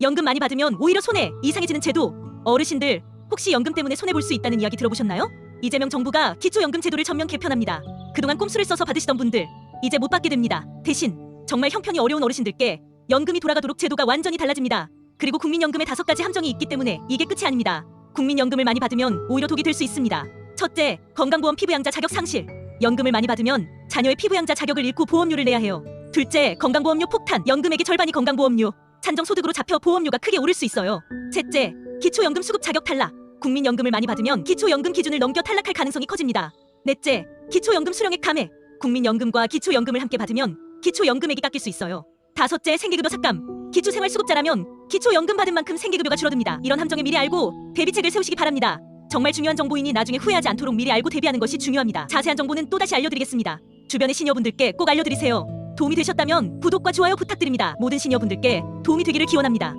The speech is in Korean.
연금 많이 받으면 오히려 손해 이상해지는 제도. 어르신들 혹시 연금 때문에 손해 볼 수 있다는 이야기 들어보셨나요? 이재명 정부가 기초연금 제도를 전면 개편합니다. 그동안 꼼수를 써서 받으시던 분들 이제 못 받게 됩니다. 대신 정말 형편이 어려운 어르신들께 연금이 돌아가도록 제도가 완전히 달라집니다. 그리고 국민연금에 다섯 가지 함정이 있기 때문에 이게 끝이 아닙니다. 국민연금을 많이 받으면 오히려 독이 될 수 있습니다. 첫째, 건강보험 피부양자 자격 상실. 연금을 많이 받으면 자녀의 피부양자 자격을 잃고 보험료를 내야 해요. 둘째, 건강보험료 폭탄. 연금액의 절반이 건강보험료. 산정 소득으로 잡혀 보험료가 크게 오를 수 있어요. 셋째, 기초연금 수급 자격 탈락. 국민연금을 많이 받으면 기초연금 기준을 넘겨 탈락할 가능성이 커집니다. 넷째, 기초연금 수령액 감액. 국민연금과 기초연금을 함께 받으면 기초연금액이 깎일 수 있어요. 다섯째, 생계급여 삭감. 기초생활수급자라면 기초연금 받은 만큼 생계급여가 줄어듭니다. 이런 함정을 미리 알고 대비책을 세우시기 바랍니다. 정말 중요한 정보이니 나중에 후회하지 않도록 미리 알고 대비하는 것이 중요합니다. 자세한 정보는 또다시 알려드리겠습니다. 주변의 시니어분들께 꼭 알려드리세요. 도움이 되셨다면 구독과 좋아요 부탁드립니다. 모든 시니어분들께 도움이 되기를 기원합니다.